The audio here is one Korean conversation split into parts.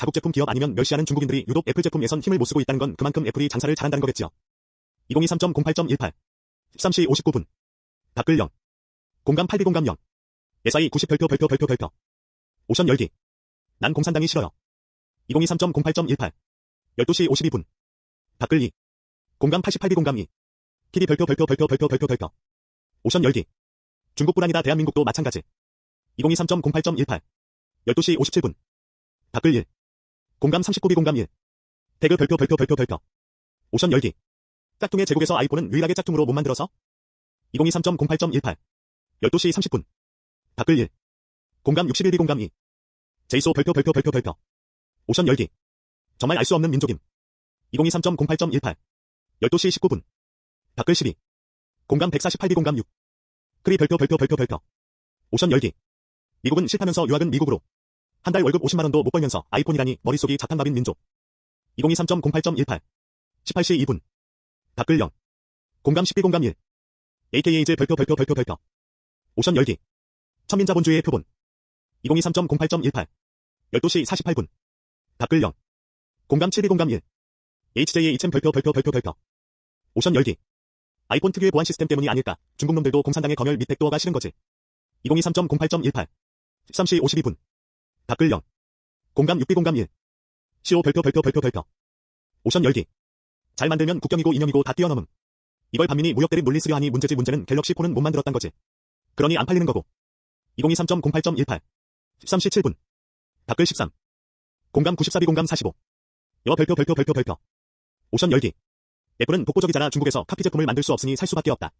자국 제품 기업 아니면 멸시하는 중국인들이 유독 애플 제품 예선 힘을 못 쓰고 있다는 건 그만큼 애플이 장사를 잘한다는 거겠지요. 2023.08.18 13시 59분. 댓글 0 공감 8비 공감 0 SI 90 별표 별표 별표 별표. 오션 열기. 난 공산당이 싫어요. 2023.08.18 12시 52분. 댓글 2 공감 88비 공감 2 PD 별표 별표 별표 별표 별표 별표. 오션 열기. 중국뿐 아니다 대한민국도 마찬가지. 2023.08.18 12시 57분. 댓글 1 공감 39비 공감 1 태그 별표 별표 별표 별표. 오션 열기. 짝퉁의 제국에서 아이폰은 유일하게 짝퉁으로 못 만들어서 2023.08.18 12시 30분. 댓글 1 공감 61비 공감 2 제이소 별표 별표 별표 별표. 오션 열기. 정말 알 수 없는 민족임. 2023.08.18 12시 19분. 댓글 12 공감 148비 공감 6 크리 별표 별표 별표 별표. 오션 열기. 미국은 싫다면서 유학은 미국으로 한 달 월급 50만원도 못 벌면서 아이폰이라니 머릿속이 자탄밥인 민족. 2023.08.18 18시 2분. 댓글 0 공감 12 공감 1 AKA즈 별표 별표 별표 별표. 오션 열기. 천민자본주의의 표본. 2023.08.18 12시 48분. 댓글 0 공감 7비 공감 1 HJ의 이챔 별표 별표 별표 별표. 오션 열기. 아이폰 특유의 보안 시스템 때문이 아닐까 중국 놈들도 공산당의 검열 밑에 또어가 싫은 거지. 2023.08.18 13시 52분 댓글 0 공감 6비 공감 1 CO 별표 별표 별표 별표. 오션 열기 잘 만들면 국경이고 인형이고 다 뛰어넘음. 이걸 반민이 무역대를 논리 쓰려 하니 문제지 문제는 갤럭시 폰은 못 만들었단 거지. 그러니 안 팔리는 거고. 2023.08.18 13시 7분. 댓글 13 공감 94비 공감 45 여 별표 별표 별표 별표. 오션 열기 애플은 독보적이잖아 중국에서 카피 제품을 만들 수 없으니 살 수밖에 없다.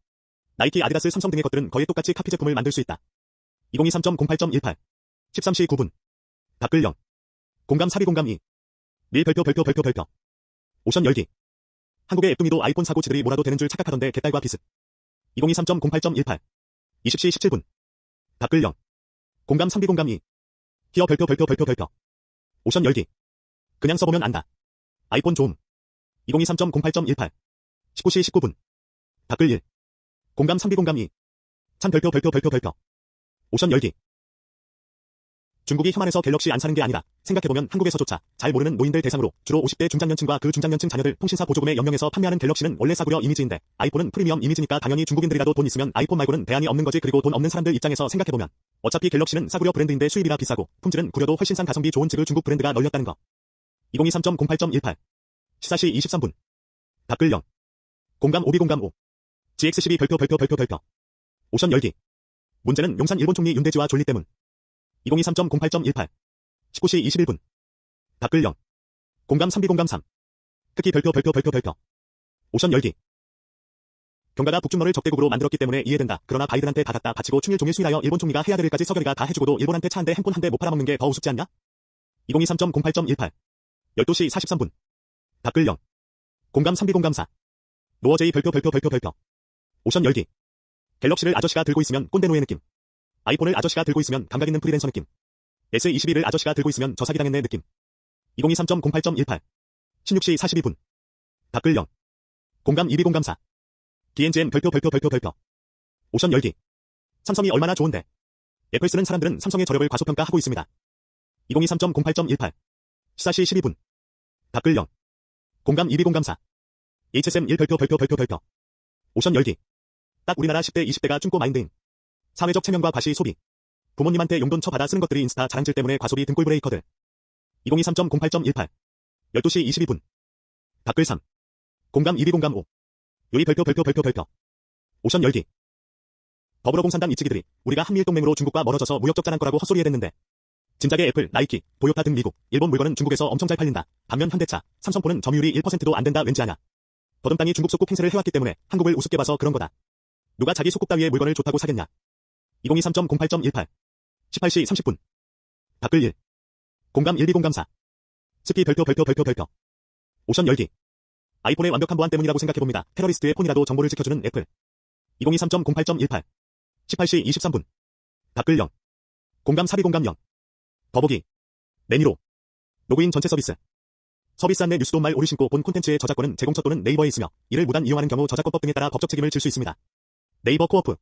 나이키, 아디다스, 삼성 등의 것들은 거의 똑같이 카피 제품을 만들 수 있다. 2023.08.18 13시 9분 댓글 0 공감 4비 공감 2밀 별표 별표 별표 별표. 오션 열기. 한국의 앱둥이도 아이폰 사고 지들이 뭐라도 되는 줄 착각하던데 개딸과 비슷. 2023.08.18 20시 17분. 댓글 0 공감 3비 공감 2 히어 별표 별표 별표 별표. 오션 열기. 그냥 써보면 안다. 아이폰 좀 2023.08.18 19시 19분. 댓글 1 공감 3비 공감 2찬 별표 별표 별표 별표. 오션 열기 중국이 혐한해서 갤럭시 안 사는 게 아니라 생각해보면 한국에서조차 잘 모르는 노인들 대상으로 주로 50대 중장년층과 그 중장년층 자녀들 통신사 보조금에 연명해서 판매하는 갤럭시는 원래 싸구려 이미지인데 아이폰은 프리미엄 이미지니까 당연히 중국인들이라도 돈 있으면 아이폰 말고는 대안이 없는 거지 그리고 돈 없는 사람들 입장에서 생각해보면 어차피 갤럭시는 싸구려 브랜드인데 수입이라 비싸고 품질은 구려도 훨씬 싼 가성비 좋은 즈그 중국 브랜드가 널렸다는 거 2023.08.18 14시 23분 댓글 0 공감 5비 공감 5 GX12 별표 별표 별표 별표 오션 열기 문제는 용산 일본 총리 윤대지와 졸리 때문 2023.08.18 19시 21분. 댓글 0 공감 3비 공감 3 특히 별표 별표 별표 별표. 오션 열기 경가가 북중러를 적대국으로 만들었기 때문에 이해된다. 그러나 바이든한테 다 갖다 바치고 충일 종일 수일 하여 일본 총리가 해야 될 일까지 서결이가 다 해주고도 일본한테 차 한대 핸폰 한 대 못 팔아먹는 게 더 우습지 않냐? 2023.08.18 12시 43분. 댓글 0 공감 3비 공감 4 노어제이 별표 별표 별표 별표. 오션 열기 갤럭시를 아저씨가 들고 있으면 꼰대 노예 느낌 아이폰을 아저씨가 들고 있으면 감각 있는 프리랜서 느낌. S21을 아저씨가 들고 있으면 저 사기당했네 느낌. 2023.08.18 16시 42분. 댓글 0 공감 2비 공감 4 DNGN 별표 별표 별표 별표. 오션 열기. 삼성이 얼마나 좋은데. 애플 쓰는 사람들은 삼성의 저력을 과소평가하고 있습니다. 2023.08.18 14시 12분. 댓글 0 공감 2비 공감 4 HSM 1 별표 별표 별표 별표. 오션 열기. 딱 우리나라 10대 20대가 중고 마인드인 사회적 체면과 과시 소비. 부모님한테 용돈 쳐받아 쓰는 것들이 인스타 자랑질 때문에 과소비 등골 브레이커들. 2023.08.18 12시 22분. 댓글 3 공감 2비 공감 5 요이 별표 별표 별표 별표. 오션 열기. 더불어공산당 이치기들이 우리가 한미일 동맹으로 중국과 멀어져서 무역적 자랑거라고 헛소리해댔는데. 진작에 애플, 나이키, 도요타 등 미국, 일본 물건은 중국에서 엄청 잘 팔린다. 반면 현대차, 삼성폰은 점유율이 1%도 안 된다. 왠지 아냐. 더듬 땅이 중국 속국 행세를 해왔기 때문에 한국을 우습게 봐서 그런 거다. 누가 자기 속국 따위의 물건을 좋다고 사겠냐. 2023.08.18 18시 30분 댓글 1 공감 1비 공감 4 스피 별표 별표 별표 별표 오션 열기 아이폰의 완벽한 보안 때문이라고 생각해봅니다. 테러리스트의 폰이라도 정보를 지켜주는 애플 2023.08.18 18시 23분 댓글 0 공감 4비 공감 0 더보기 메뉴로 로그인 전체 서비스 서비스 안내 뉴스도 말 오류 신고 본 콘텐츠의 저작권은 제공처 또는 네이버에 있으며 이를 무단 이용하는 경우 저작권법 등에 따라 법적 책임을 질 수 있습니다. 네이버 코어프